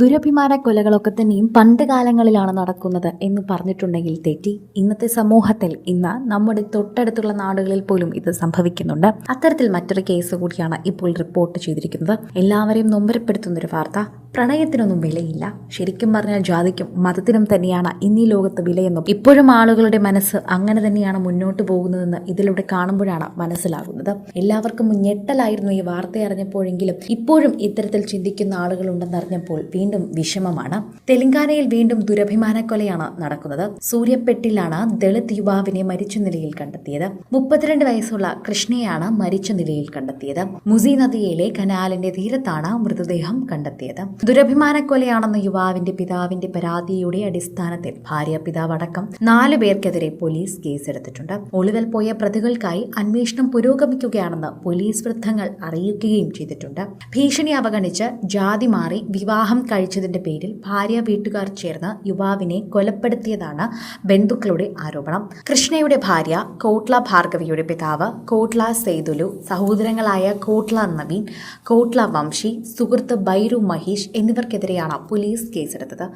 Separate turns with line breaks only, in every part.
ദുരഭിമാന കൊലകളൊക്കെ തന്നെയും പണ്ട് കാലങ്ങളിലാണ് നടക്കുന്നത് എന്ന് പറഞ്ഞിട്ടുണ്ടെങ്കിൽ തെറ്റി. ഇന്നത്തെ സമൂഹത്തിൽ ഇന്ന് നമ്മുടെ തൊട്ടടുത്തുള്ള നാടുകളിൽ പോലും ഇത് സംഭവിക്കുന്നുണ്ട്. അത്തരത്തിൽ മറ്റൊരു കേസ് കൂടിയാണ് ഇപ്പോൾ റിപ്പോർട്ട് ചെയ്തിരിക്കുന്നത്. എല്ലാവരെയും നൊമ്പരപ്പെടുത്തുന്ന ഒരു വാർത്ത. പ്രണയത്തിനൊന്നും വിലയില്ല. ശരിക്കും പറഞ്ഞാൽ ജാതിക്കും മതത്തിനും തന്നെയാണ് ഇന്നീ ലോകത്ത് വിലയെന്നും ഇപ്പോഴും ആളുകളുടെ മനസ്സ് അങ്ങനെ തന്നെയാണ് മുന്നോട്ട് പോകുന്നതെന്ന് ഇതിലൂടെ കാണുമ്പോഴാണ് മനസ്സിലാകുന്നത്. എല്ലാവർക്കും ഞെട്ടലായിരുന്നു ഈ വാർത്ത അറിഞ്ഞപ്പോഴെങ്കിലും ഇപ്പോഴും ഇത്തരത്തിൽ ചിന്തിക്കുന്ന ആളുകളുണ്ടെന്നറിഞ്ഞപ്പോൾ വീണ്ടും വിഷമമാണ്. തെലങ്കാനയിൽ വീണ്ടും ദുരഭിമാന കൊലയാണ് നടക്കുന്നത്. സൂര്യപ്പെട്ടിലാണ് ദളിത് യുവാവിനെ മരിച്ച നിലയിൽ കണ്ടെത്തിയത്. മുപ്പത്തിരണ്ട് വയസ്സുള്ള കൃഷ്ണയാണ് മരിച്ച നിലയിൽ കണ്ടെത്തിയത്. മുസി നദിയിലെ കനാലിന്റെ തീരത്താണ് മൃതദേഹം കണ്ടെത്തിയത്. ദുരഭിമാന കൊലയാണെന്ന യുവാവിന്റെ പിതാവിന്റെ പരാതിയുടെ അടിസ്ഥാനത്തിൽ ഭാര്യ പിതാവ് അടക്കം നാലു പേർക്കെതിരെ പോലീസ് കേസെടുത്തിട്ടുണ്ട്. ഒളിവിൽ പോയ പ്രതികൾക്കായി അന്വേഷണം പുരോഗമിക്കുകയാണെന്ന് പോലീസ് വൃദ്ധങ്ങൾ അറിയിക്കുകയും ചെയ്തിട്ടുണ്ട്. ഭീഷണി അവഗണിച്ച് ജാതി മാറി വിവാഹം കഴിച്ചതിന്റെ പേരിൽ ഭാര്യ വീട്ടുകാർ ചേർന്ന് യുവാവിനെ കൊലപ്പെടുത്തിയതാണ് ബന്ധുക്കളുടെ ആരോപണം. കൃഷ്ണയുടെ ഭാര്യ കോട്ല ഭാർഗവിയുടെ പിതാവ് കോട്ല സെയ്തുലു സഹോദരങ്ങളായ കോട്ല നവീൻ കോട്ല വംശി സുഹൃത്ത് ബൈരു മഹീഷ് എന്നിവർക്കെതിരെയാണ് പോലീസ് കേസെടുത്തത്.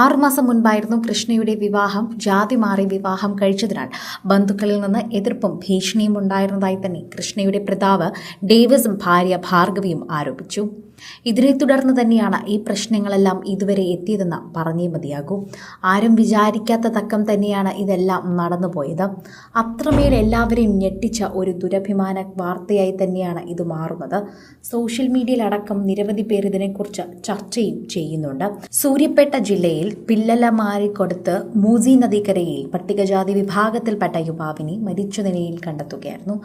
ആറുമാസം മുൻപായിരുന്നു കൃഷ്ണയുടെ വിവാഹം ജാതി മാറി വിവാഹം കഴിച്ചതിനാൽ ബന്ധുക്കളിൽ നിന്ന് എതിർപ്പും ഭീഷണിയും ഉണ്ടായിരുന്നതായി തന്നെ കൃഷ്ണയുടെ പിതാവ് ഡേവിസും ഭാര്യ ഭാർഗവിയും ആരോപിച്ചു. ഇതിനെ തുടർന്ന് തന്നെയാണ് ഈ പ്രശ്നങ്ങളെല്ലാം ഇതുവരെ എത്തിയതെന്ന് പറഞ്ഞേ മതിയാകൂ. ആരും വിചാരിക്കാത്ത തക്കം തന്നെയാണ് ഇതെല്ലാം നടന്നുപോയത്. അത്രമേൽ എല്ലാവരെയും ഞെട്ടിച്ച ഒരു ദുരഭിമാന വാർത്തയായി തന്നെയാണ് ഇത് മാറുന്നത്. സോഷ്യൽ മീഡിയയിലടക്കം നിരവധി പേർ ഇതിനെക്കുറിച്ച് ചർച്ചയും ചെയ്യുന്നുണ്ട്. സൂര്യപ്പേട്ട ജില്ലയിൽ പില്ലല പില്ലലമാരിക്കൊടുത്ത് മൂസി നദിക്കരയിൽ പട്ടികജാതി വിഭാഗത്തിൽപ്പെട്ട യുവാവിനെ മരിച്ച നിലയിൽ കണ്ടെത്തുകയായിരുന്നു.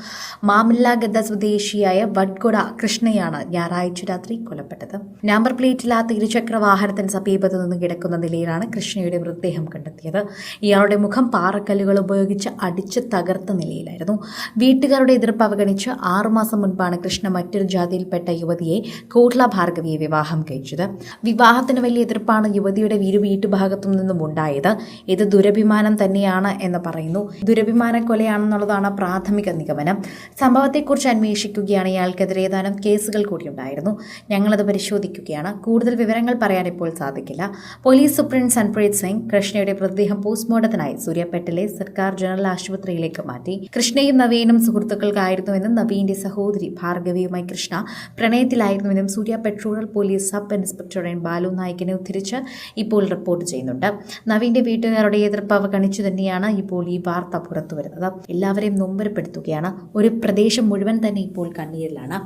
മാമല്ലാഗദ്ദ സ്വദേശിയായ വഡ്ഗുഡ കൃഷ്ണയാണ് ഞായറാഴ്ച രാത്രി കൊല്ലപ്പെട്ടത്. നമ്പർ പ്ലേറ്റില്ലാത്ത ഇരുചക്ര വാഹനത്തിന് സമീപത്ത് നിന്ന് കിടക്കുന്ന നിലയിലാണ് കൃഷ്ണയുടെ മൃതദേഹം കണ്ടെത്തിയത്. ഇയാളുടെ മുഖം പാറക്കല്ലുകൾ ഉപയോഗിച്ച് അടിച്ച് തകർത്ത നിലയിലായിരുന്നു. വീട്ടുകാരുടെ എതിർപ്പ് അവഗണിച്ച് ആറുമാസം മുൻപാണ് കൃഷ്ണ മറ്റൊരു ജാതിയിൽപ്പെട്ട യുവതിയെ കോട്ല ഭാർഗവിയെ വിവാഹം കഴിച്ചത്. വിവാഹത്തിന് വലിയ എതിർപ്പാണ് യുവതിയുടെ വീരു വീട്ടുഭാഗത്തു നിന്നും ഉണ്ടായത്. ഇത് ദുരഭിമാനം തന്നെയാണ് എന്ന് പറയുന്നു. ദുരഭിമാന കൊലയാണെന്നുള്ളതാണ് പ്രാഥമിക നിഗമനം. സംഭവത്തെക്കുറിച്ച് അന്വേഷിക്കുകയാണ് ഇയാൾക്കെതിരെ. ഏതാനും കേസുകൾ കൂടിയുണ്ടായിരുന്നു. ഞങ്ങളത് പരിശോധിക്കുകയാണ്. കൂടുതൽ വിവരങ്ങൾ പറയാൻ ഇപ്പോൾ സാധിക്കില്ല. പോലീസ് സൂപ്രണ്ട് സൻപ്രീത് സിംഗ് കൃഷ്ണയുടെ മൃതദേഹം പോസ്റ്റ്മോർട്ടത്തിനായി സൂര്യപേട്ടിലെ സർക്കാർ ജനറൽ ആശുപത്രിയിലേക്ക് മാറ്റി. കൃഷ്ണയും നവീനും സുഹൃത്തുക്കൾക്കായിരുന്നുവെന്നും നവീന്റെ സഹോദരി ഭാർഗവിയുമായി Krishna പ്രണയത്തിലായിരുന്നുവെന്നും Surya petrol police sub inspector N Balu നായിക്കിനെ ഉദ്ധരിച്ച് ഇപ്പോൾ റിപ്പോർട്ട് ചെയ്യുന്നുണ്ട്. നവീന്റെ വീട്ടുകാരുടെ എതിർപ്പ് അവഗണിച്ചു തന്നെയാണ് ഇപ്പോൾ ഈ വാർത്ത പുറത്തുവരുന്നത് എല്ലാവരെയും നൊമ്പരപ്പെടുത്തുകയാണ്. ഒരു പ്രദേശം മുഴുവൻ തന്നെ ഇപ്പോൾ കണ്ണീരിലാണ്.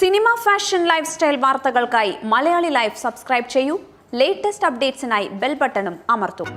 സിനിമ ഫാഷൻ ലൈഫ് സ്റ്റൈൽ വാർത്തകൾക്കായി മലയാളി ലൈഫ് സബ്സ്ക്രൈബ് ചെയ്യൂ. ലേറ്റസ്റ്റ് അപ്ഡേറ്റ്സിനായി ബെൽ ബട്ടണും അമർത്തും.